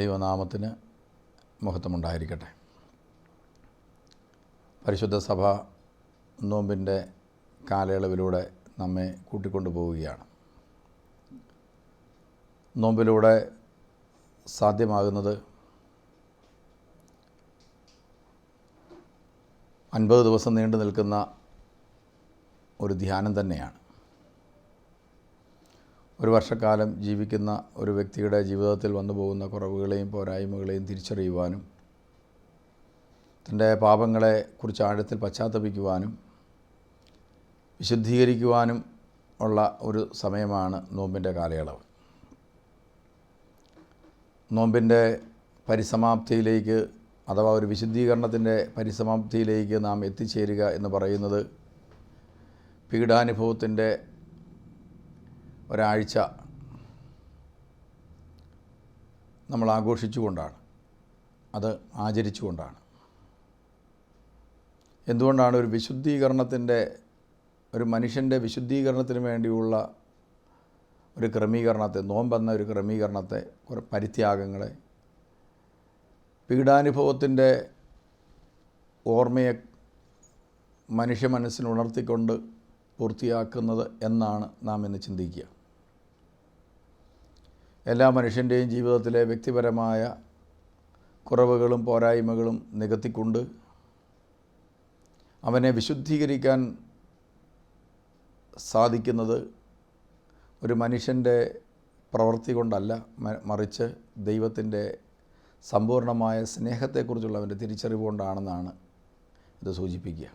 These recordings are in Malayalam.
ദൈവനാമത്തിന് മഹത്വമുണ്ടായിരിക്കട്ടെ പരിശുദ്ധ സഭ നോമ്പിന്റെ കാലയളവിലൂടെ നമ്മെ കൂട്ടിക്കൊണ്ടു പോവുകയാണ് നോമ്പിലൂടെ സാധ്യമാകുന്നത് അൻപത് ദിവസം നീണ്ടു നിൽക്കുന്ന ഒരു ധ്യാനം തന്നെയാണ്. ഒരു വർഷക്കാലം ജീവിക്കുന്ന ഒരു വ്യക്തിയുടെ ജീവിതത്തിൽ വന്നു പോകുന്ന കുറവുകളെയും പോരായ്മകളെയും തിരിച്ചറിയുവാനും തന്റെ പാപങ്ങളെ കുറിച്ച് ആഴത്തിൽ പശ്ചാത്തപിക്കുവാനും വിശുദ്ധീകരിക്കുവാനും ഉള്ള ഒരു സമയമാണ് നോമ്പിന്റെ കാലയളവ്. നോമ്പിന്റെ പരിസമാപ്തിയിലേക്ക് അഥവാ ഒരു വിശുദ്ധീകരണത്തിന്റെ പരിസമാപ്തിയിലേക്ക് നാം എത്തിച്ചേരുക എന്ന് പറയുന്നത് പീഡാനുഭവത്തിന്റെ ഒരാഴ്ച നമ്മൾ ആഘോഷിച്ചുകൊണ്ടാണ്. അത് ആചരിച്ചുകൊണ്ടാണ്. എന്തുകൊണ്ടാണ് ഒരു വിശുദ്ധീകരണത്തിന്റെ ഒരു മനുഷ്യന്റെ വിശുദ്ധീകരണത്തിന് വേണ്ടിയുള്ള ഒരു ക്രമീകരണത്തെ നോമ്പെന്ന ഒരു ക്രമീകരണത്തെ കുറേ പരിത്യാഗങ്ങളെ പീഡാനുഭവത്തിന്റെ ഓർമ്മയെ മനുഷ്യ മനസ്സിനുണർത്തിക്കൊണ്ട് പൂർത്തിയാക്കുന്നത് എന്നാണ് നാം ഇന്ന് ചിന്തിക്കുക. എല്ലാ മനുഷ്യന്റെയും ജീവിതത്തിലെ വ്യക്തിപരമായ കുറവുകളും പോരായ്മകളും നികത്തിക്കൊണ്ട് അവനെ വിശുദ്ധീകരിക്കാൻ സാധിക്കുന്നത് ഒരു മനുഷ്യന്റെ പ്രവൃത്തി കൊണ്ടല്ല മറിച്ച് ദൈവത്തിന്റെ സമ്പൂർണമായ സ്നേഹത്തെക്കുറിച്ചുള്ള അവന്റെ തിരിച്ചറിവ് കൊണ്ടാണെന്നാണ് ഇത് സൂചിപ്പിക്കുക.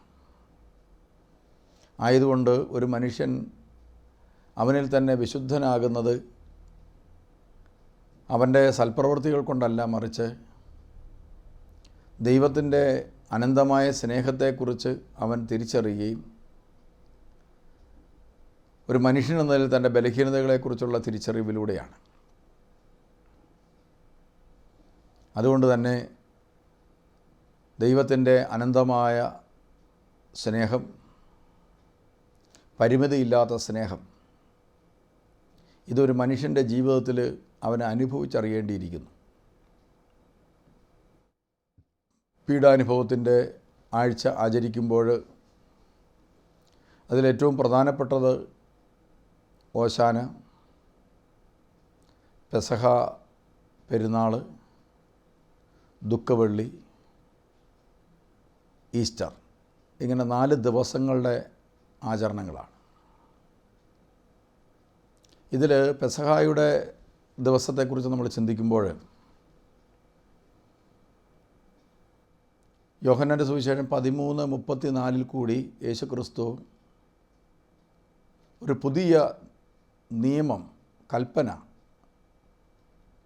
ആയതുകൊണ്ട് ഒരു മനുഷ്യൻ അവനിൽ തന്നെ വിശുദ്ധനാകുന്നത് അവന്റെ സൽപ്രവൃത്തികൾ കൊണ്ടല്ല മറിച്ച് ദൈവത്തിന്റെ അനന്തമായ സ്നേഹത്തെക്കുറിച്ച് അവൻ തിരിച്ചറിയുകയും ഒരു മനുഷ്യൻ എന്ന നിലയിൽ തന്റെ ബലഹീനതകളെക്കുറിച്ചുള്ള തിരിച്ചറിവിലൂടെയാണ്. അതുകൊണ്ട് തന്നെ ദൈവത്തിന്റെ അനന്തമായ സ്നേഹം പരിമിതിയില്ലാത്ത സ്നേഹം ഇതൊരു മനുഷ്യന്റെ ജീവിതത്തിൽ അവൻ അനുഭവിച്ചറിയേണ്ടിയിരിക്കുന്നു. പീഡാനുഭവത്തിന്റെ ആഴ്ച ആചരിക്കുമ്പോൾ അതിലേറ്റവും പ്രധാനപ്പെട്ടത് ഓശാന പെസഹ പെരുന്നാൾ ദുഃഖവെള്ളി ഈസ്റ്റർ. ഇങ്ങനെ നാല് ദിവസങ്ങളുടെ ആചരണങ്ങളാണ്. ഇതിൽ പെസഹായുടെ ദിവസത്തെക്കുറിച്ച് നമ്മൾ ചിന്തിക്കുമ്പോൾ യോഹന്നാന്റെ സുവിശേഷം പതിമൂന്ന് മുപ്പത്തി നാലിൽ കൂടി യേശു ക്രിസ്തു ഒരു പുതിയ നിയമം കൽപ്പന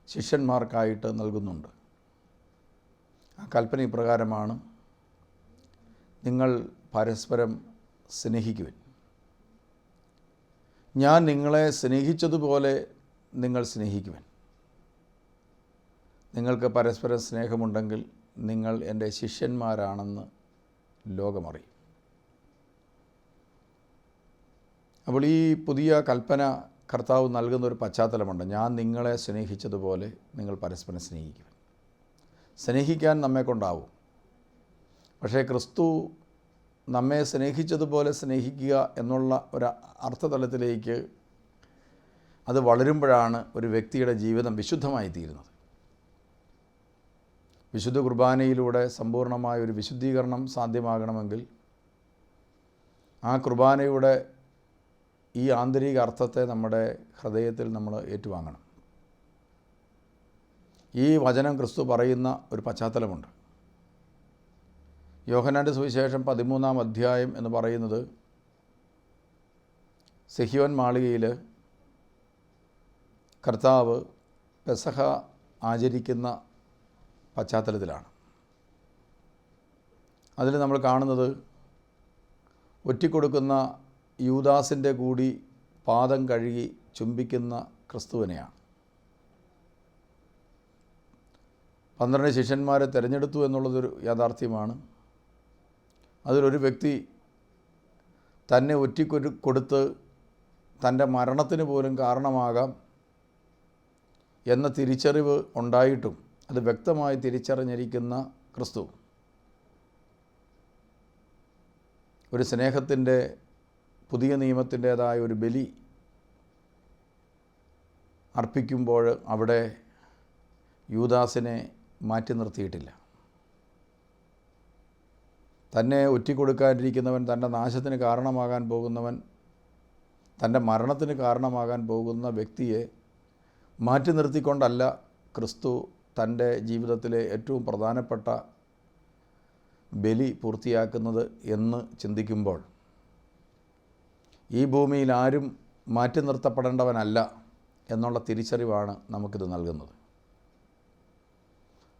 ശിഷ്യന്മാർക്കായിട്ട് നൽകുന്നുണ്ട്. ആ കൽപ്പന ഇപ്രകാരമാണ് നിങ്ങൾ പരസ്പരം സ്നേഹിക്കുവിൻ. ഞാൻ നിങ്ങളെ സ്നേഹിച്ചതുപോലെ നിങ്ങൾ സ്നേഹിക്കുവൻ. നിങ്ങൾക്ക് പരസ്പരം സ്നേഹമുണ്ടെങ്കിൽ നിങ്ങൾ എന്റെ ശിഷ്യന്മാരാണെന്ന് ലോകമറിയും. അപ്പോൾ ഈ പുതിയ കൽപ്പന കർത്താവ് നൽകുന്ന ഒരു പശ്ചാത്തലമുണ്ട്. ഞാൻ നിങ്ങളെ സ്നേഹിച്ചതുപോലെ നിങ്ങൾ പരസ്പരം സ്നേഹിക്കുക സ്നേഹിക്കാൻ നമ്മെ കൊണ്ടാവും. പക്ഷേ ക്രിസ്തു നമ്മെ സ്നേഹിച്ചതുപോലെ സ്നേഹിക്കുക എന്നുള്ള ഒരു അർത്ഥതലത്തിലേക്ക് അത് വളരുമ്പോഴാണ് ഒരു വ്യക്തിയുടെ ജീവിതം വിശുദ്ധമായി തീരുന്നത് വിശുദ്ധ കുർബാനയിലൂടെ സമ്പൂർണമായ ഒരു വിശുദ്ധീകരണം സാധ്യമാകണമെങ്കിൽ ആ കുർബാനയുടെ ഈ ആന്തരിക അർത്ഥത്തെ നമ്മുടെ ഹൃദയത്തിൽ നമ്മൾ ഏറ്റുവാങ്ങണം. ഈ വചനം ക്രിസ്തു പറയുന്ന ഒരു പശ്ചാത്തലമുണ്ട്. യോഹനാന്റെ സുവിശേഷം പതിമൂന്നാം അധ്യായം എന്ന് പറയുന്നത് സെഹിയോൻ മാളികയിൽ കർത്താവ് പെസഹ ആചരിക്കുന്ന പശ്ചാത്തലത്തിലാണ്. അതിൽ നമ്മൾ കാണുന്നത് ഒറ്റിക്കൊടുക്കുന്ന യൂദാസിന്റെ കൂടി പാദം കഴുകി ചുംബിക്കുന്ന ക്രിസ്തുവിനെയാണ്. പന്ത്രണ്ട് ശിഷ്യന്മാരെ തിരഞ്ഞെടുത്തു എന്നുള്ളതൊരു യാഥാർത്ഥ്യമാണ്. അതിലൊരു വ്യക്തി തന്നെ ഒറ്റിക്കൊരു കൊടുത്ത് തന്റെ മരണത്തിന് പോലും കാരണമാകാം എന്ന തിരിച്ചറിവ് ഉണ്ടായിട്ടും അത് വ്യക്തമായി തിരിച്ചറിഞ്ഞിരിക്കുന്ന ക്രിസ്തു ഒരു സ്നേഹത്തിന്റെ പുതിയ നിയമത്തിന്റേതായ ഒരു ബലി അർപ്പിക്കുമ്പോൾ അവിടെ യൂദാസിനെ മാറ്റി നിർത്തിയിട്ടില്ല. തന്നെ ഒറ്റിക്കൊടുക്കാനിരിക്കുന്നവൻ തന്റെ നാശത്തിന് കാരണമാകാൻ പോകുന്നവൻ തന്റെ മരണത്തിന് കാരണമാകാൻ പോകുന്ന വ്യക്തിയെ മാറ്റി നിർത്തിക്കൊണ്ടല്ല ക്രിസ്തു തന്റെ ജീവിതത്തിലെ ഏറ്റവും പ്രധാനപ്പെട്ട ബലി പൂർത്തിയാക്കുന്നത് എന്ന് ചിന്തിക്കുമ്പോൾ ഈ ഭൂമിയിൽ ആരും മാറ്റി നിർത്തപ്പെടേണ്ടവനല്ല എന്നുള്ള തിരിച്ചറിവാണ് നമുക്കിത് നൽകുന്നത്.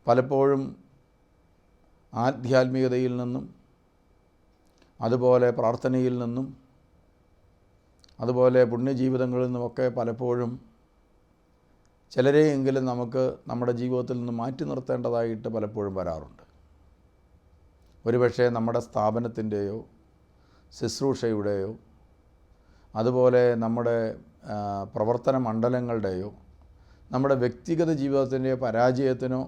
പലപ്പോഴും ആധ്യാത്മികതയിൽ നിന്നും അതുപോലെ പ്രാർത്ഥനയിൽ നിന്നും അതുപോലെ പുണ്യജീവിതങ്ങളിൽ നിന്നുമൊക്കെ പലപ്പോഴും ചിലരെയെങ്കിലും നമുക്ക് നമ്മുടെ ജീവിതത്തിൽ നിന്ന് മാറ്റി നിർത്തേണ്ടതായിട്ട് പലപ്പോഴും വരാറുണ്ട്. ഒരുപക്ഷെ നമ്മുടെ സ്ഥാപനത്തിന്റെയോ ശുശ്രൂഷയുടെയോ അതുപോലെ നമ്മുടെ പ്രവർത്തന മണ്ഡലങ്ങളുടെയോ നമ്മുടെ വ്യക്തിഗത ജീവിതത്തിന്റെയോ പരാജയത്തിനോ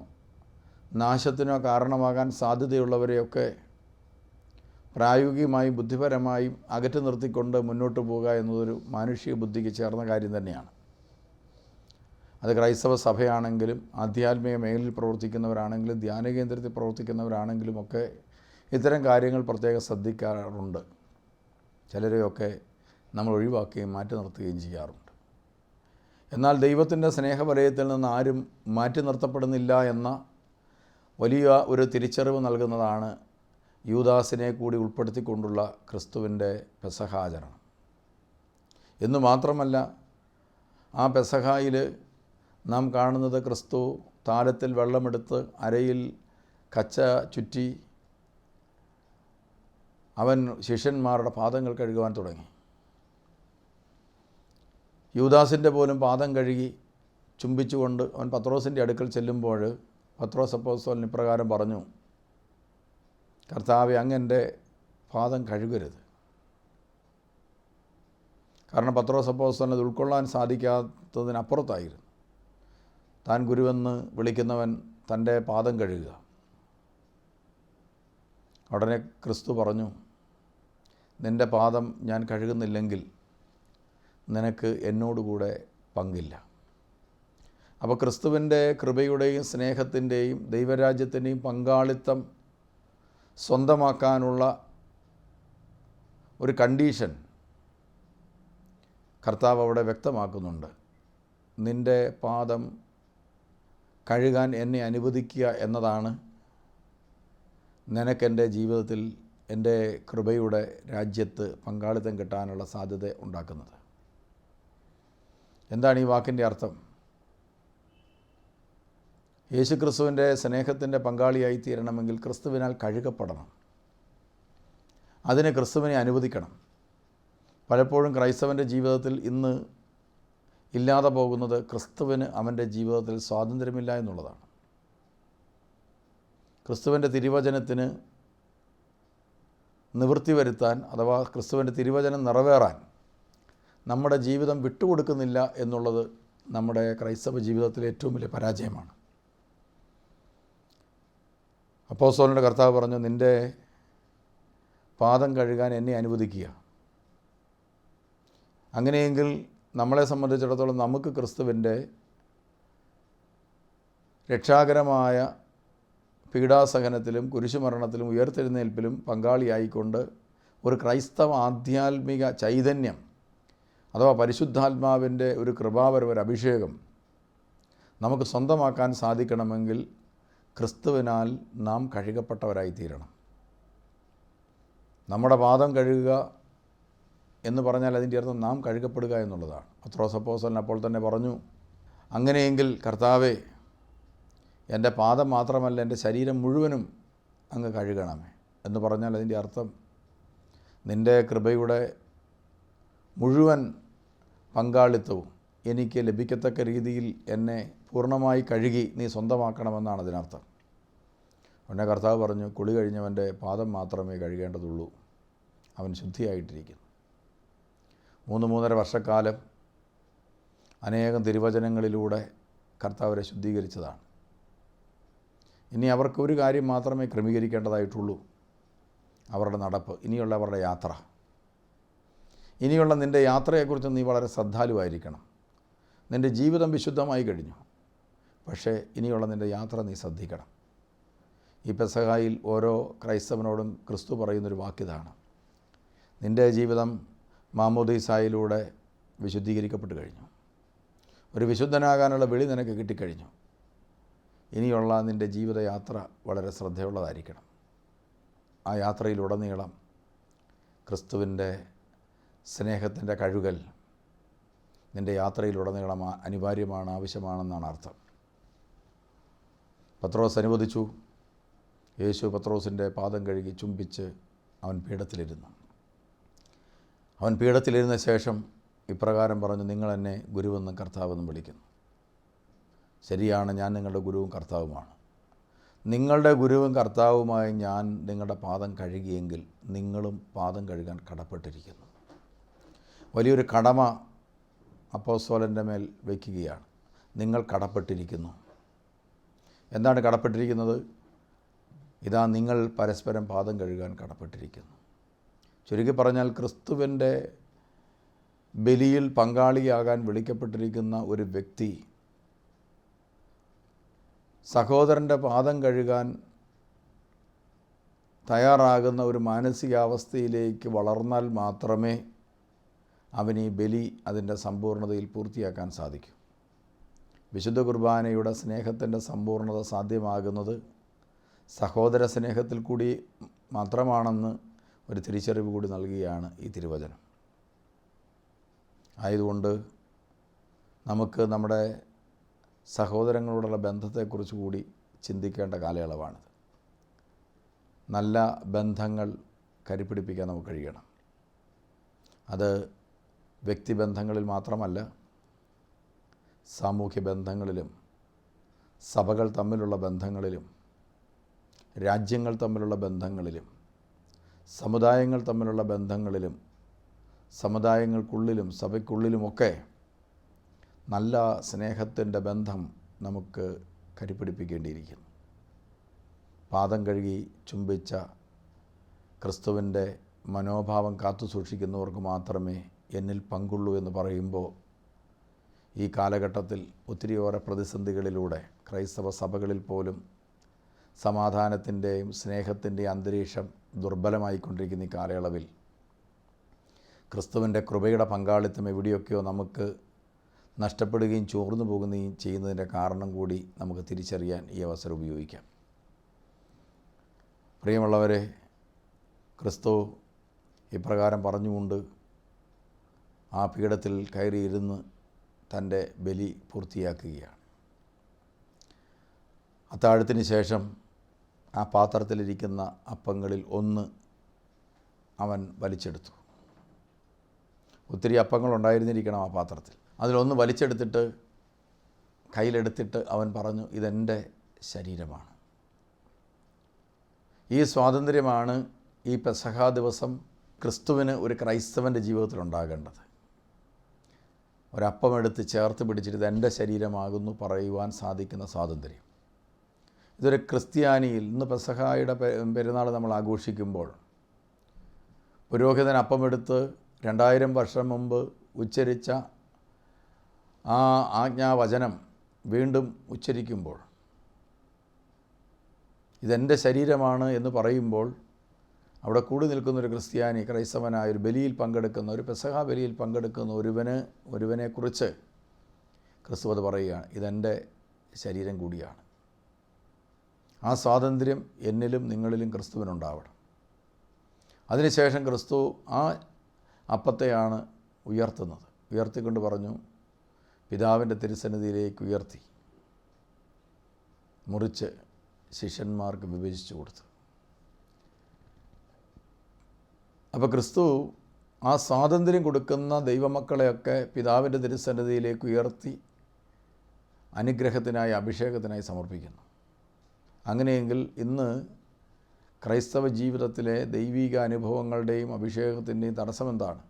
നാശത്തിനോ കാരണമാകാൻ സാധ്യതയുള്ളവരെയൊക്കെ പ്രായോഗികമായും ബുദ്ധിപരമായും അകറ്റി നിർത്തിക്കൊണ്ട് മുന്നോട്ട് പോവുക എന്നതൊരു മാനുഷിക ബുദ്ധിക്ക് ചേർന്ന കാര്യം തന്നെയാണ്. അത് ക്രൈസ്തവ സഭയാണെങ്കിലും ആധ്യാത്മിക മേഖലയിൽ പ്രവർത്തിക്കുന്നവരാണെങ്കിലും ധ്യാന കേന്ദ്രത്തിൽ പ്രവർത്തിക്കുന്നവരാണെങ്കിലും ഒക്കെ ഇത്തരം കാര്യങ്ങൾ പ്രത്യേകം ശ്രദ്ധിക്കാറുണ്ട്. ചിലരെയൊക്കെ നമ്മൾ ഒഴിവാക്കുകയും മാറ്റി നിർത്തുകയും ചെയ്യാറുണ്ട്. എന്നാൽ ദൈവത്തിന്റെ സ്നേഹവലയത്തിൽ നിന്ന് ആരും മാറ്റി നിർത്തപ്പെടുന്നില്ല എന്ന വലിയ ഒരു തിരിച്ചറിവ് നൽകുന്നതാണ് യൂദാസിനെ കൂടി ഉൾപ്പെടുത്തിക്കൊണ്ടുള്ള ക്രിസ്തുവിന്റെ പെസഹാചരണം. എന്നു മാത്രമല്ല ആ പെസഹായിൽ നാം കാണുന്നത് ക്രിസ്തു താലത്തിൽ വെള്ളമെടുത്ത് അരയിൽ കച്ച ചുറ്റി അവൻ ശിഷ്യന്മാരുടെ പാദങ്ങൾ കഴുകുവാൻ തുടങ്ങി. യൂദാസിന്റെ പോലും പാദം കഴുകി ചുംബിച്ചുകൊണ്ട് അവൻ പത്രോസിന്റെ അടുക്കൽ ചെല്ലുമ്പോൾ പത്രോസ് അപ്പോസ്തലൻ ഇപ്രകാരം പറഞ്ഞു കർത്താവെ അങ്ങന്റെ പാദം കഴുകരുത്. കാരണം പത്രോസ് അപ്പോസ്തലൻ അത് ഉൾക്കൊള്ളാൻ സാധിക്കാത്തതിനപ്പുറത്തായിരുന്നു. താൻ ഗുരുവെന്ന് വിളിക്കുന്നവൻ തന്റെ പാദം കഴുകുക. ഉടനെ ക്രിസ്തു പറഞ്ഞു നിന്റെ പാദം ഞാൻ കഴുകുന്നില്ലെങ്കിൽ നിനക്ക് എന്നോടുകൂടെ പങ്കില്ല. അപ്പോൾ ക്രിസ്തുവിന്റെ കൃപയുടെയും സ്നേഹത്തിന്റെയും ദൈവരാജ്യത്തിന്റെയും പങ്കാളിത്തം സ്വന്തമാക്കാനുള്ള ഒരു കണ്ടീഷൻ കർത്താവ് അവിടെ വ്യക്തമാക്കുന്നുണ്ട്. നിന്റെ പാദം കഴുകാൻ എന്നെ അനുവദിക്കുക എന്നതാണ് നിനക്കെന്റെ ജീവിതത്തിൽ എന്റെ കൃപയുടെ രാജ്യത്ത് പങ്കാളിത്തം കിട്ടാനുള്ള സാധ്യത ഉണ്ടാക്കുന്നത്. എന്താണ് ഈ വാക്കിന്റെ അർത്ഥം? യേശു ക്രിസ്തുവിന്റെ സ്നേഹത്തിന്റെ പങ്കാളിയായി തീരണമെങ്കിൽ ക്രിസ്തുവിനാൽ കഴുകപ്പെടണം. അതിന് ക്രിസ്തുവിനെ അനുവദിക്കണം. പലപ്പോഴും ക്രൈസ്തവന്റെ ജീവിതത്തിൽ ഇന്ന് ഇല്ലാതെ പോകുന്നത് ക്രിസ്തുവിന് അവന്റെ ജീവിതത്തിൽ സ്വാതന്ത്ര്യമില്ല എന്നുള്ളതാണ്. ക്രിസ്തുവിന്റെ തിരുവചനത്തിന് നിവൃത്തി വരുത്താൻ അഥവാ ക്രിസ്തുവിന്റെ തിരുവചനം നിറവേറാൻ നമ്മുടെ ജീവിതം വിട്ടുകൊടുക്കുന്നില്ല എന്നുള്ളത് നമ്മുടെ ക്രൈസ്തവ ജീവിതത്തിലെ ഏറ്റവും വലിയ പരാജയമാണ്. അപ്പോസോലിന്റെ കർത്താവ് പറഞ്ഞു നിന്റെ പാദം കഴുകാൻ എന്നെ അനുവദിക്കുക. അങ്ങനെയെങ്കിൽ നമ്മളെ സംബന്ധിച്ചിടത്തോളം നമുക്ക് ക്രിസ്തുവിന്റെ രക്ഷാകരമായ പീഡാസഹനത്തിലും കുരിശുമരണത്തിലും ഉയർത്തെഴുന്നേൽപ്പിലും പങ്കാളിയായിക്കൊണ്ട് ഒരു ക്രൈസ്തവ ആധ്യാത്മിക ചൈതന്യം അഥവാ പരിശുദ്ധാത്മാവിന്റെ ഒരു കൃപാപരം അഭിഷേകം നമുക്ക് സ്വന്തമാക്കാൻ സാധിക്കണമെങ്കിൽ ക്രിസ്തുവിനാൽ നാം കഴുകപ്പെട്ടവരായി തീരണം നമ്മുടെ പാദം കഴുകുക എന്ന് പറഞ്ഞാൽ അതിന്റെ അർത്ഥം നാം കഴുകപ്പെടുക എന്നുള്ളതാണ്. പത്രോസപ്പോസലൻ അപ്പോൾ തന്നെ പറഞ്ഞു അങ്ങനെയെങ്കിൽ കർത്താവെ എന്റെ പാദം മാത്രമല്ല എന്റെ ശരീരം മുഴുവനും അങ്ങ് കഴുകണമേ എന്ന് പറഞ്ഞാൽ അതിന്റെ അർത്ഥം നിന്റെ കൃപയുടെ മുഴുവൻ പങ്കാളിത്തവും എനിക്ക് ലഭിക്കത്തക്ക രീതിയിൽ എന്നെ പൂർണമായി കഴുകി നീ സ്വന്തമാക്കണമെന്നാണ് അതിനർത്ഥം. ഉടനെ കർത്താവ് പറഞ്ഞു കുളി കഴിഞ്ഞവന്റെ പാദം മാത്രമേ കഴുകേണ്ടതുള്ളൂ. അവൻ ശുദ്ധിയായിട്ടിരിക്കുന്നു. മൂന്ന് മൂന്നര വർഷക്കാലം അനേകം തിരുവചനങ്ങളിലൂടെ കർത്താവരെ ശുദ്ധീകരിച്ചതാണ്. ഇനി അവർക്ക് ഒരു കാര്യം മാത്രമേ ക്രമീകരിക്കേണ്ടതായിട്ടുള്ളൂ. അവരുടെ നടപ്പ് ഇനിയുള്ള അവരുടെ യാത്ര. ഇനിയുള്ള നിന്റെ യാത്രയെക്കുറിച്ച് നീ വളരെ ശ്രദ്ധാലുവായിരിക്കണം. നിന്റെ ജീവിതം വിശുദ്ധമായി കഴിഞ്ഞു. പക്ഷേ ഇനിയുള്ള നിന്റെ യാത്ര നീ ശ്രദ്ധിക്കണം. ഈ പെസഹായിൽ ഓരോ ക്രൈസ്തവനോടും ക്രിസ്തു പറയുന്നൊരു വാക്കിതാണ്. നിന്റെ ജീവിതം മാമോദീസായിലൂടെ വിശുദ്ധീകരിക്കപ്പെട്ട് കഴിഞ്ഞു. ഒരു വിശുദ്ധനാകാനുള്ള വിളി നിനക്ക് കിട്ടിക്കഴിഞ്ഞു. ഇനിയുള്ള നിന്റെ ജീവിതയാത്ര വളരെ ശ്രദ്ധയുള്ളതായിരിക്കണം. ആ യാത്രയിലുടനീളം ക്രിസ്തുവിന്റെ സ്നേഹത്തിന്റെ കഴുകൽ നിന്റെ യാത്രയിലുടനീളം അനിവാര്യമാണ് ആവശ്യമാണെന്നാണ് അർത്ഥം. പത്രോസ് അനുവദിച്ചു. യേശു പത്രോസിന്റെ പാദം കഴുകി ചുംബിച്ച് അവൻ പീഠത്തിലിരുന്നു. അവൻ പീഠത്തിലിരുന്ന ശേഷം ഇപ്രകാരം പറഞ്ഞു നിങ്ങൾ എന്നെ ഗുരുവെന്നും കർത്താവെന്നും വിളിക്കുന്നു. ശരിയാണ് ഞാൻ നിങ്ങളുടെ ഗുരുവും കർത്താവുമാണ്. നിങ്ങളുടെ ഗുരുവും കർത്താവുമായി ഞാൻ നിങ്ങളുടെ പാദം കഴുകിയെങ്കിൽ നിങ്ങളും പാദം കഴുകാൻ കടപ്പെട്ടിരിക്കുന്നു. വലിയൊരു കടമ അപ്പോസ്തോലന്റെ മേൽ വയ്ക്കുകയാണ് നിങ്ങൾ കടപ്പെട്ടിരിക്കുന്നു. എന്താണ് കടപ്പെട്ടിരിക്കുന്നത്? ഇതാ നിങ്ങൾ പരസ്പരം പാദം കഴുകാൻ കടപ്പെട്ടിരിക്കുന്നു. ചുരുക്കി പറഞ്ഞാൽ ക്രിസ്തുവിന്റെ ബലിയിൽ പങ്കാളിയാകാൻ വിളിക്കപ്പെട്ടിരിക്കുന്ന ഒരു വ്യക്തി സഹോദരന്റെ പാദം കഴുകാൻ തയ്യാറാകുന്ന ഒരു മാനസികാവസ്ഥയിലേക്ക് വളർന്നാൽ മാത്രമേ അവൻ ഈ ബലി അതിന്റെ സമ്പൂർണതയിൽ പൂർത്തിയാക്കാൻ സാധിക്കൂ. വിശുദ്ധ കുർബാനയുടെ സ്നേഹത്തിന്റെ സമ്പൂർണത സാധ്യമാകുന്നത് സഹോദര സ്നേഹത്തിൽ കൂടി മാത്രമാണെന്ന് ഒരു തിരിച്ചറിവ് കൂടി നൽകുകയാണ് ഈ തിരുവചനം. ആയതുകൊണ്ട് നമുക്ക് നമ്മുടെ സഹോദരങ്ങളോടുള്ള ബന്ധത്തെക്കുറിച്ച് കൂടി ചിന്തിക്കേണ്ട കാലയളവാണിത്. നല്ല ബന്ധങ്ങൾ കരുപിടിപ്പിക്കാൻ നമുക്ക് കഴിയണം. അത് വ്യക്തിബന്ധങ്ങളിൽ മാത്രമല്ല സാമൂഹ്യ ബന്ധങ്ങളിലും സഭകൾ തമ്മിലുള്ള ബന്ധങ്ങളിലും രാജ്യങ്ങൾ തമ്മിലുള്ള ബന്ധങ്ങളിലും സമുദായങ്ങൾ തമ്മിലുള്ള ബന്ധങ്ങളിലും സമുദായങ്ങൾക്കുള്ളിലും സഭയ്ക്കുള്ളിലുമൊക്കെ നല്ല സ്നേഹത്തിന്റെ ബന്ധം നമുക്ക് കരുപിടിപ്പിക്കേണ്ടിയിരിക്കുന്നു. പാദം കഴുകി ചുംബിച്ച ക്രിസ്തുവിന്റെ മനോഭാവം കാത്തു സൂക്ഷിക്കുന്നവർക്ക് മാത്രമേ എന്നിൽ പങ്കുള്ളൂ എന്ന് പറയുമ്പോൾ ഈ കാലഘട്ടത്തിൽ ഒത്തിരിയേറെ പ്രതിസന്ധികളിലൂടെ ക്രൈസ്തവ സഭകളിൽ പോലും സമാധാനത്തിന്റെയും സ്നേഹത്തിന്റെയും അന്തരീക്ഷം ദുർബലമായിക്കൊണ്ടിരിക്കുന്ന ഈ കാലയളവിൽ ക്രിസ്തുവിന്റെ കൃപയുടെ പങ്കാളിത്തം എവിടെയൊക്കെയോ നമുക്ക് നഷ്ടപ്പെടുകയും ചോർന്നു പോകുകയും ചെയ്യുന്നതിന്റെ കാരണം കൂടി നമുക്ക് തിരിച്ചറിയാൻ ഈ അവസരം ഉപയോഗിക്കാം. പ്രിയമുള്ളവരെ ക്രിസ്തു ഇപ്രകാരം പറഞ്ഞുകൊണ്ട് ആ പീഠത്തിൽ കയറിയിരുന്ന് തന്റെ ബലി പൂർത്തിയാക്കുകയാണ്. അത്താഴത്തിന് ശേഷം ആ പാത്രത്തിലിരിക്കുന്ന അപ്പങ്ങളിൽ ഒന്ന് അവൻ വലിച്ചെടുത്തു. ഒത്തിരി അപ്പങ്ങൾ ഉണ്ടായിരുന്നിരിക്കണം ആ പാത്രത്തിൽ. അതിലൊന്ന് വലിച്ചെടുത്തിട്ട് കയ്യിലെടുത്തിട്ട് അവൻ പറഞ്ഞു ഇതെന്റെ ശരീരമാണ്. ഈ സ്വാതന്ത്ര്യമാണ് ഈ പെസഹ ദിവസം ക്രിസ്തുവിന് ഒരു ക്രൈസ്തവന്റെ ജീവിതത്തിൽ ഉണ്ടാകേണ്ടത് ഒരപ്പമെടുത്ത് ചേർത്ത് പിടിച്ചിട്ട് ഇത് എന്റെ ശരീരമാകുന്നു പറയുവാൻ സാധിക്കുന്ന സ്വാതന്ത്ര്യം. ഇതൊരു ക്രിസ്ത്യാനിയിൽ ഇന്ന് പെസഹായുടെ പെരുന്നാൾ നമ്മൾ ആഘോഷിക്കുമ്പോൾ പുരോഹിതൻ അപ്പമെടുത്ത് രണ്ടായിരം വർഷം മുമ്പ് ഉച്ചരിച്ച ആ ആജ്ഞാവചനം വീണ്ടും ഉച്ചരിക്കുമ്പോൾ ഇതെന്റെ ശരീരമാണ് എന്ന് പറയുമ്പോൾ അവിടെ കൂടി നിൽക്കുന്ന ഒരു ക്രിസ്ത്യാനി ക്രൈസ്തവനായ ഒരു ബലിയിൽ പങ്കെടുക്കുന്ന ഒരു പെസഹ ബലിയിൽ പങ്കെടുക്കുന്ന ഒരുവന് ഒരുവനെക്കുറിച്ച് ക്രിസ്തു അത് പറയുകയാണ്. ഇതെന്റെ ശരീരം കൂടിയാണ്. ആ സ്വാതന്ത്ര്യം എന്നിലും നിങ്ങളിലും ക്രിസ്തുവിനുണ്ടാവണം. അതിനുശേഷം ക്രിസ്തു ആ അപ്പത്തെയാണ് ഉയർത്തുന്നത്. ഉയർത്തിക്കൊണ്ട് പറഞ്ഞു പിതാവിന്റെ തിരുസന്നിധിയിലേക്ക് ഉയർത്തി. മുറിച്ച് ശിഷ്യന്മാർക്ക് വിഭജിച്ചു കൊടുത്തു. അപ്പോൾ ക്രിസ്തു ആ സ്വാതന്ത്ര്യം കൊടുക്കുന്ന ദൈവമക്കളെയൊക്കെ പിതാവിന്റെ തിരുസന്നിധിയിലേക്ക് ഉയർത്തി അനുഗ്രഹത്തിനായി അഭിഷേകത്തിനായി സമർപ്പിക്കുന്നു. അങ്ങനെയെങ്കിൽ ഇന്ന് ക്രൈസ്തവ ജീവിതത്തിലെ ദൈവിക അനുഭവങ്ങളുടെയും അഭിഷേകത്തിന്റെയും തടസ്സമെന്താണ്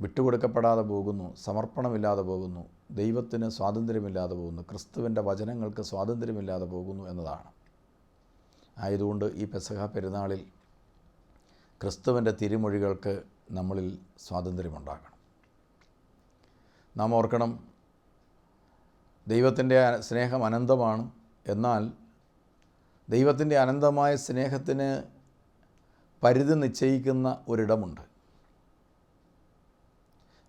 വിട്ടുകൊടുക്കപ്പെടാതെ പോകുന്നു സമർപ്പണമില്ലാതെ പോകുന്നു ദൈവത്തിന് സ്വാതന്ത്ര്യമില്ലാതെ പോകുന്നു ക്രിസ്തുവിന്റെ വചനങ്ങൾക്ക് സ്വാതന്ത്ര്യമില്ലാതെ പോകുന്നു എന്നതാണ്. ആയതുകൊണ്ട് ഈ പെസഹ പെരുന്നാളിൽ ക്രിസ്തുവിന്റെ തിരുമൊഴികൾക്ക് നമ്മളിൽ സ്വാതന്ത്ര്യമുണ്ടാകണം. നാം ഓർക്കണം ദൈവത്തിന്റെ സ്നേഹം അനന്തമാണ് എന്നാൽ ദൈവത്തിന്റെ അനന്തമായ സ്നേഹത്തിന് പരിധി നിശ്ചയിക്കുന്ന ഒരിടമുണ്ട്.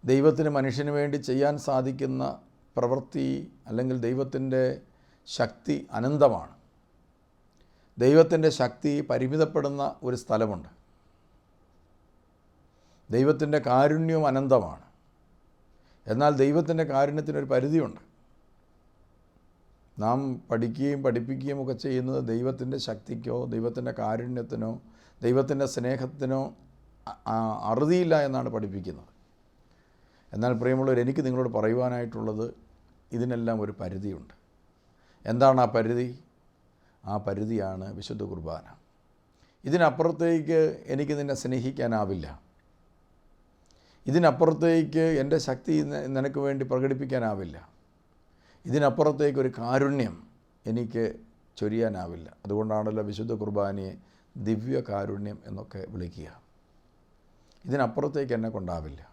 ദൈവത്തിന് മനുഷ്യന് വേണ്ടി ചെയ്യാൻ സാധിക്കുന്ന പ്രവൃത്തി അല്ലെങ്കിൽ ദൈവത്തിന്റെ ശക്തി അനന്തമാണ്. ദൈവത്തിന്റെ ശക്തി പരിമിതപ്പെടുന്ന ഒരു സ്ഥലമുണ്ട്. ദൈവത്തിന്റെ കാരുണ്യവും അനന്തമാണ്. എന്നാൽ ദൈവത്തിന്റെ കാരുണ്യത്തിനൊരു പരിധിയുണ്ട്. നാം പഠിക്കുകയും പഠിപ്പിക്കുകയും ഒക്കെ ചെയ്യുന്നത് ദൈവത്തിന്റെ ശക്തിക്കോ ദൈവത്തിന്റെ കാരുണ്യത്തിനോ ദൈവത്തിന്റെ സ്നേഹത്തിനോ അറുതിയില്ല എന്നാണ് പഠിപ്പിക്കുന്നത്. എന്നാൽ പ്രിയമുള്ളവർ എനിക്ക് നിങ്ങളോട് പറയുവാനായിട്ടുള്ളത് ഇതിനെല്ലാം ഒരു പരിധിയുണ്ട്. എന്താണ് ആ പരിധി? ആ പരിധിയാണ് വിശുദ്ധ കുർബാന. ഇതിനപ്പുറത്തേക്ക് എനിക്ക് നിന്നെ സ്നേഹിക്കാനാവില്ല. ഇതിനപ്പുറത്തേക്ക് എന്റെ ശക്തി നിനക്ക് വേണ്ടി പ്രകടിപ്പിക്കാനാവില്ല. ഇതിനപ്പുറത്തേക്ക് ഒരു കാരുണ്യം എനിക്ക് ചൊരിയാനാവില്ല. അതുകൊണ്ടാണല്ലോ വിശുദ്ധ കുർബാനയെ ദിവ്യ കാരുണ്യം എന്നൊക്കെ വിളിക്കുക. ഇതിനപ്പുറത്തേക്ക് എന്നെ കൊണ്ടാവില്ല.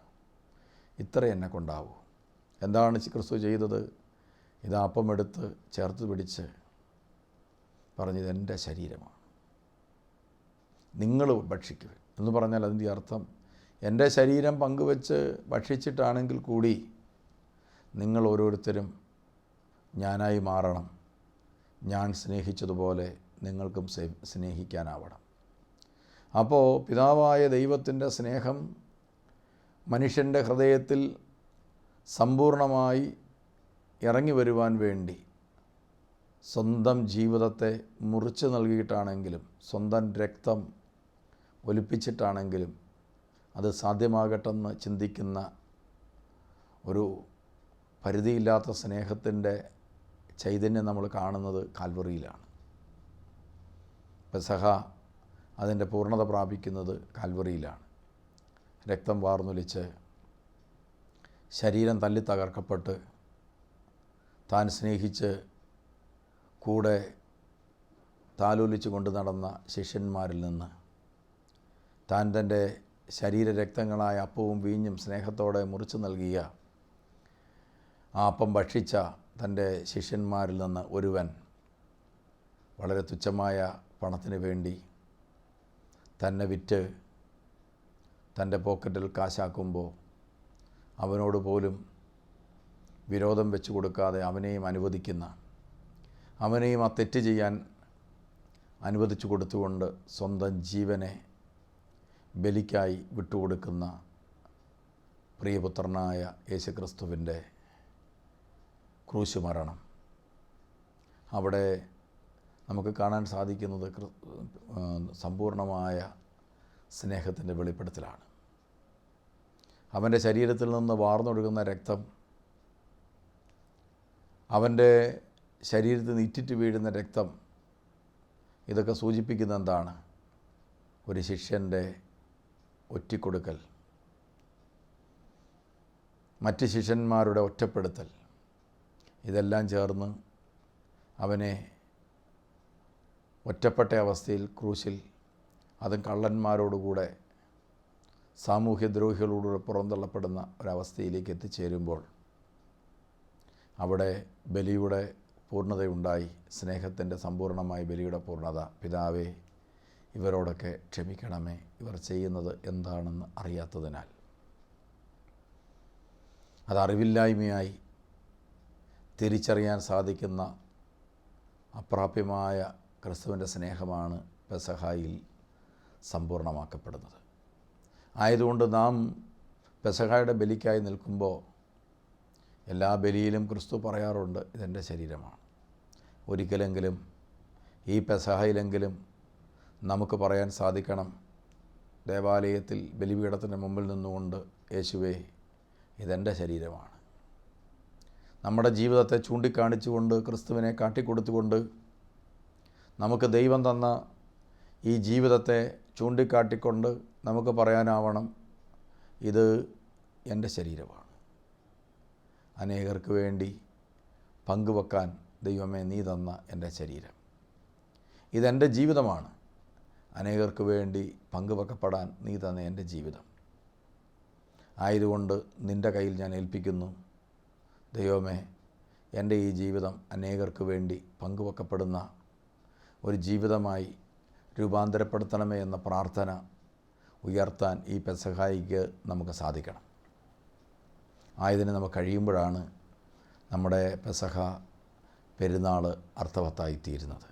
ഇത്ര എന്നെ കൊണ്ടാവൂ. എന്താണ് ക്രിസ്തു ചെയ്തത്? ഇത് അപ്പമെടുത്ത് ചേർത്ത് പിടിച്ച് പറഞ്ഞത് എന്റെ ശരീരമാണ്. നിങ്ങൾ ഭക്ഷിക്കുക. എന്ന് പറഞ്ഞാൽ അതിന്റെ അർത്ഥം എന്റെ ശരീരം പങ്കുവെച്ച് ഭക്ഷിച്ചിട്ടാണെങ്കിൽ കൂടി നിങ്ങൾ ഓരോരുത്തരും ഞാനായി മാറണം. ഞാൻ സ്നേഹിച്ചതുപോലെ നിങ്ങൾക്കും സ്നേഹിക്കാനാവണം. അപ്പോൾ പിതാവായ ദൈവത്തിന്റെ സ്നേഹം മനുഷ്യന്റെ ഹൃദയത്തിൽ സമ്പൂർണമായി ഇറങ്ങി വരുവാൻ വേണ്ടി സ്വന്തം ജീവിതത്തെ മുറിച്ച് നൽകിയിട്ടാണെങ്കിലും സ്വന്തം രക്തം ഒലിപ്പിച്ചിട്ടാണെങ്കിലും അത് സാധ്യമാകട്ടെന്ന് ചിന്തിക്കുന്ന ഒരു പരിധിയില്ലാത്ത സ്നേഹത്തിന്റെ ചൈതന്യം നമ്മൾ കാണുന്നത് കാൽവറിയിലാണ്. പെസഹ അതിന്റെ പൂർണത പ്രാപിക്കുന്നത് കാൽവറിയിലാണ്. രക്തം വാർന്നൊലിച്ച് ശരീരം തല്ലി തകർക്കപ്പെട്ട് താൻ സ്നേഹിച്ച് കൂടെ താലോലിച്ച് കൊണ്ട് നടന്ന ശിഷ്യന്മാരിൽ നിന്ന് താൻ തന്റെ ശരീരരക്തങ്ങളായ അപ്പവും വീഞ്ഞും സ്നേഹത്തോടെ മുറിച്ചു നൽകിയ ആ അപ്പം ഭക്ഷിച്ച തന്റെ ശിഷ്യന്മാരിൽ നിന്ന് ഒരുവൻ വളരെ തുച്ഛമായ പണത്തിന് വേണ്ടി തന്നെ വിറ്റ് തന്റെ പോക്കറ്റിൽ കാശാക്കുമ്പോൾ അവനോട് പോലും വിരോധം വെച്ചു കൊടുക്കാതെ അവനെയും അനുവദിക്കുന്ന അവനെയും ആ തെറ്റ് ചെയ്യാൻ അനുവദിച്ചു കൊടുത്തുകൊണ്ട് സ്വന്തം ജീവനെ ബലിക്കായി വിട്ടുകൊടുക്കുന്ന പ്രിയപുത്രനായ യേശുക്രിസ്തുവിന്റെ ക്രൂശ് മരണം. അവിടെ നമുക്ക് കാണാൻ സാധിക്കുന്നത് സമ്പൂർണമായ സ്നേഹത്തിന്റെ വെളിപ്പെടുത്തലാണ്. അവന്റെ ശരീരത്തിൽ നിന്ന് വാർന്നൊഴുകുന്ന രക്തം അവന്റെ ശരീരത്തിൽ നിന്ന് ഇറ്റിറ്റ് വീഴുന്ന രക്തം ഇതൊക്കെ സൂചിപ്പിക്കുന്ന എന്താണ്? ഒരു ശിഷ്യന്റെ ഒറ്റിക്കൊടുക്കൽ മറ്റ് ശിഷ്യന്മാരുടെ ഒറ്റപ്പെടുത്തൽ. ഇതെല്ലാം ചേർന്ന് അവനെ ഒറ്റപ്പെട്ട അവസ്ഥയിൽ ക്രൂശിൽ അതും കള്ളന്മാരോടുകൂടെ സാമൂഹ്യദ്രോഹികളോടുകൂടെ പുറന്തള്ളപ്പെടുന്ന ഒരവസ്ഥയിലേക്ക് എത്തിച്ചേരുമ്പോൾ അവിടെ ബലിയുടെ പൂർണതയുണ്ടായി. സ്നേഹത്തിന്റെ സമ്പൂർണമായ ബലിയുടെ പൂർണത. പിതാവേ ഇവരോടൊക്കെ ക്ഷമിക്കണമേ. ഇവർ ചെയ്യുന്നത് എന്താണെന്ന് അറിയാത്തതിനാൽ. അത് അറിവില്ലായ്മയായി തിരിച്ചറിയാൻ സാധിക്കുന്ന അപ്രാപ്യമായ ക്രിസ്തുവിന്റെ സ്നേഹമാണ് പെസഹായിൽ സമ്പൂർണമാക്കപ്പെടുന്നത് ആയതുകൊണ്ട് നാം പെസഹായുടെ ബലിക്കായി നിൽക്കുമ്പോൾ എല്ലാ ബലിയിലും ക്രിസ്തു പറയാറുണ്ട് ഇതെന്റെ ശരീരമാണ്. ഒരിക്കലെങ്കിലും ഈ പെസഹയിലെങ്കിലും നമുക്ക് പറയാൻ സാധിക്കണം. ദേവാലയത്തിൽ ബലിപീഠത്തിന്റെ മുമ്പിൽ നിന്നുകൊണ്ട് യേശുവേ ഇതെന്റെ ശരീരമാണ്. നമ്മുടെ ജീവിതത്തെ ചൂണ്ടിക്കാണിച്ചുകൊണ്ട് ക്രിസ്തുവിനെ കാട്ടിക്കൊടുത്തുകൊണ്ട് നമുക്ക് ദൈവം തന്ന ഈ ജീവിതത്തെ ചൂണ്ടിക്കാട്ടിക്കൊണ്ട് നമുക്ക് പറയാനാവണം ഇത് എന്റെ ശരീരമാണ്. അനേകർക്ക് വേണ്ടി പങ്കുവെക്കാൻ ദൈവമേ നീ തന്ന എന്റെ ശരീരം. ഇതെന്റെ ജീവിതമാണ്. അനേകർക്ക് വേണ്ടി പങ്കുവെക്കപ്പെടാൻ നീ തന്ന എന്റെ ജീവിതം. ആയതുകൊണ്ട് നിന്റെ കയ്യിൽ ഞാൻ ഏൽപ്പിക്കുന്നു. ദൈവമേ എന്റെ ഈ ജീവിതം അനേകർക്ക് വേണ്ടി പങ്കുവെക്കപ്പെടുന്ന ഒരു ജീവിതമായി രൂപാന്തരപ്പെടുത്തണമേ എന്ന പ്രാർത്ഥന ഉയർത്താൻ ഈ പെസഹായിക്ക് നമുക്ക് സാധിക്കണം. ആയതിന് നമുക്ക് കഴിയുമ്പോഴാണ് നമ്മുടെ പെസഹ പെരുന്നാൾ അർത്ഥവത്തായിത്തീരുന്നത്.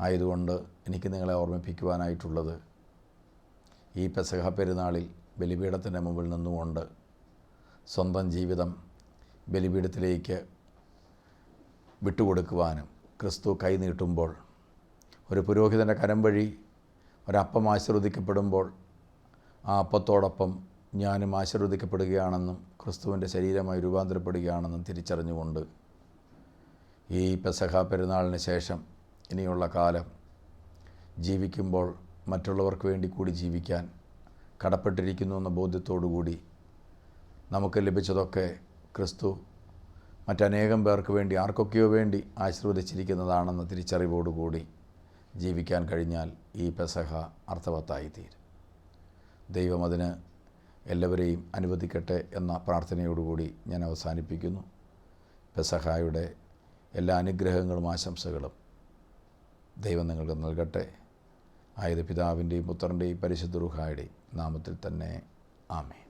ആയതുകൊണ്ട് എനിക്ക് നിങ്ങളെ ഓർമ്മിപ്പിക്കുവാനായിട്ടുള്ളത് ഈ പെസഹ പെരുന്നാളിൽ ബലിപീഠത്തിന്റെ മുമ്പിൽ നിന്നുകൊണ്ട് സ്വന്തം ജീവിതം ബലിപീഠത്തിലേക്ക് വിട്ടുകൊടുക്കുവാനും ക്രിസ്തു കൈനീട്ടുമ്പോൾ ഒരു പുരോഹിതന്റെ കരം വഴി ഒരപ്പം ആശീർവദിക്കപ്പെടുമ്പോൾ ആ അപ്പത്തോടൊപ്പം ഞാനും ആശീർവദിക്കപ്പെടുകയാണെന്നും ക്രിസ്തുവിന്റെ ശരീരമായി രൂപാന്തരപ്പെടുകയാണെന്നും തിരിച്ചറിഞ്ഞുകൊണ്ട് ഈ പെസഹ പെരുന്നാളിന് ശേഷം ഇനിയുള്ള കാലം ജീവിക്കുമ്പോൾ മറ്റുള്ളവർക്ക് വേണ്ടി കൂടി ജീവിക്കാൻ കടപ്പെട്ടിരിക്കുന്നു എന്ന ബോധ്യത്തോടു കൂടി നമുക്ക് ലഭിച്ചതൊക്കെ ക്രിസ്തു മറ്റനേകം പേർക്ക് വേണ്ടി ആർക്കൊക്കെയോ വേണ്ടി ആശീർവദിച്ചിരിക്കുന്നതാണെന്ന തിരിച്ചറിവോടുകൂടി ജീവിക്കാൻ കഴിഞ്ഞാൽ ഈ പെസഹ അർത്ഥവത്തായി തീരും ദൈവം അതിന് എല്ലാവരെയും അനുവദിക്കട്ടെ എന്ന പ്രാർത്ഥനയോടുകൂടി ഞാൻ അവസാനിപ്പിക്കുന്നു. പെസഹായുടെ എല്ലാ അനുഗ്രഹങ്ങളും ആശംസകളും ദൈവം നിങ്ങൾക്ക് നൽകട്ടെ. ആയത് പിതാവിന്റെയും പുത്രന്റെയും പരിശുദ്ധ റുഹായുടെയും നാമത്തിൽ തന്നെ. ആമേ